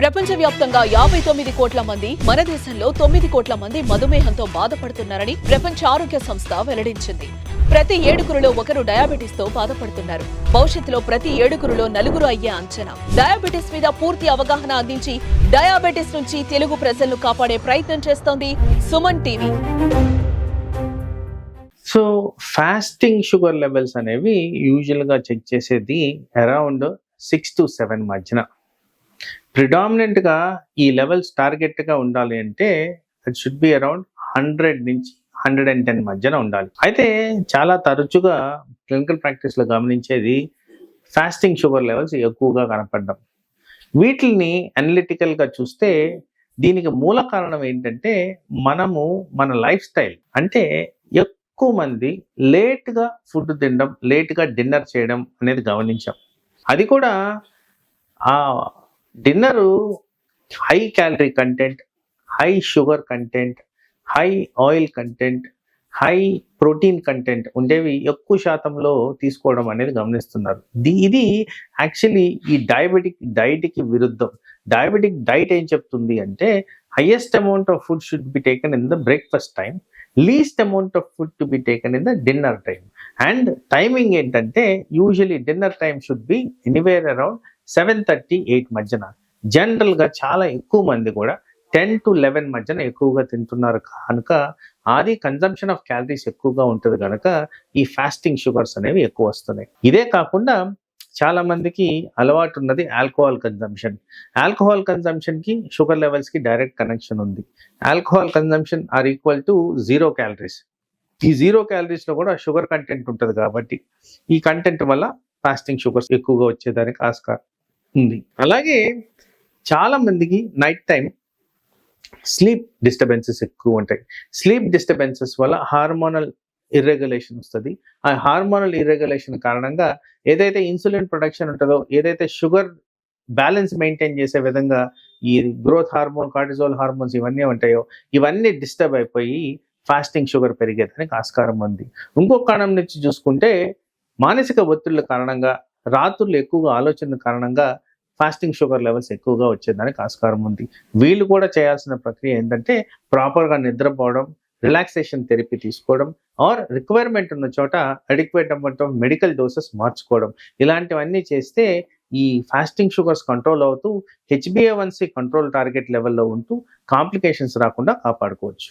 ప్రపంచవ్యాప్తంగా యాభై తొమ్మిది కోట్ల మంది మన దేశంలో తొమ్మిది కోట్ల మంది మధుమేహంతో బాధపడుతున్నారని ప్రపంచ ఆరోగ్య సంస్థ వెల్లడించింది. ప్రతి ఏడుగురులో ఒకరు డయాబెటిస్తో బాధపడుతున్నారు. భవిష్యత్తులో ప్రతి ఏడుగురులో నలుగురు అయ్యే అంచనా. డయాబెటిస్ మీద పూర్తి అవగాహన అందించి డయాబెటిస్ నుంచి తెలుగు ప్రజలను కాపాడే ప్రయత్నం చేస్తోంది Suman TV. So fasting sugar levels అనేవి యూజువల్గా చెక్ చేసేది అరౌండ్ సిక్స్ టు సెవెన్ మధ్యన. ప్రిడామినెంట్గా ఈ లెవెల్స్ టార్గెట్గా ఉండాలి అంటే అది షుడ్ బి అరౌండ్ హండ్రెడ్ నుంచి హండ్రెడ్ అండ్ టెన్ మధ్యన ఉండాలి. అయితే చాలా తరచుగా క్లినికల్ ప్రాక్టీస్లో గమనించేది ఫాస్టింగ్ షుగర్ లెవెల్స్ ఎక్కువగా కనపడడం. వీటిని అనలిటికల్గా చూస్తే దీనికి మూల కారణం ఏంటంటే మనము మన లైఫ్ స్టైల్ అంటే ఎక్కువ మంది లేట్గా ఫుడ్ తినడం లేట్గా డిన్నర్ చేయడం అనేది గమనించాం. అది కూడా ఆ dinner high calorie content high sugar content high oil content high protein content ఉండేవి ఎక్కువ శాతంలో తీసుకోవడం అనేది గమనిస్తున్నారు. ది- ఇది యాక్చువల్లీ ఈ డయాబెటిక్ డైట్కి విరుద్ధం. డయాబెటిక్ డైట్ ఏం చెప్తుంది అంటే highest amount of food should be taken in the breakfast time least amount of food to be taken in the dinner time and timing ఏంటంటే usually dinner time should be anywhere around seven thirty eight మధ్యన. జనరల్గా చాలా ఎక్కువ మంది కూడా ten to eleven మధ్యన ఎక్కువగా తింటున్నారు. కనుక అది కన్జంప్షన్ ఆఫ్ క్యాలరీస్ ఎక్కువగా ఉంటుంది కనుక ఈ ఫాస్టింగ్ షుగర్స్ అనేవి ఎక్కువ వస్తున్నాయి. ఇదే కాకుండా చాలా మందికి అలవాటు ఉన్నది ఆల్కహాల్ కన్జంప్షన్ ఆల్కహాల్ కన్జంప్షన్కి షుగర్ లెవెల్స్కి డైరెక్ట్ కనెక్షన్ ఉంది. Alcohol consumption or equal to zero calories ఈ జీరో క్యాలరీస్లో కూడా షుగర్ కంటెంట్ ఉంటుంది కాబట్టి ఈ కంటెంట్ వల్ల ఫాస్టింగ్ షుగర్స్ ఎక్కువగా వచ్చేదానికి ఆస్కారం. ఉంది. అలాగే చాలా మందికి నైట్ టైం స్లీప్ డిస్టర్బెన్సెస్ ఎక్కువ ఉంటాయి. స్లీప్ డిస్టర్బెన్సెస్ వల్ల హార్మోనల్ ఇర్రెగ్యులేషన్ వస్తుంది. ఆ హార్మోనల్ ఇర్రెగ్యులేషన్ కారణంగా ఏదైతే ఇన్సులిన్ ప్రొడక్షన్ ఉంటుందో ఏదైతే షుగర్ బ్యాలెన్స్ మెయింటైన్ చేసే విధంగా ఈ గ్రోత్ హార్మోన్ కార్టిజోల్ హార్మోన్స్ ఇవన్నీ ఉంటాయో ఇవన్నీ డిస్టర్బ్ అయిపోయి ఫాస్టింగ్ షుగర్ పెరిగేదానికి ఆస్కారం ఉంది. ఇంకో కారణం నుంచి చూసుకుంటే మానసిక ఒత్తిళ్ళ కారణంగా రాత్రులు ఎక్కువగా ఆలోచన కారణంగా ఫాస్టింగ్ షుగర్ లెవెల్స్ ఎక్కువగా వచ్చేదానికి ఆస్కారం ఉంది. వీళ్ళు కూడా చేయాల్సిన ప్రక్రియ ఏంటంటే ప్రాపర్గా నిద్రపోవడం రిలాక్సేషన్ థెరపీ తీసుకోవడం ఆర్ రిక్వైర్మెంట్ ఉన్న చోట అడిక్వేట్ అవ్వటం మెడికల్ డోసెస్ మార్చుకోవడం. ఇలాంటివన్నీ చేస్తే ఈ ఫాస్టింగ్ షుగర్స్ కంట్రోల్ అవుతూ హెచ్బిఏవన్సీ కంట్రోల్ టార్గెట్ లెవెల్లో ఉంటూ కాంప్లికేషన్స్ రాకుండా కాపాడుకోవచ్చు.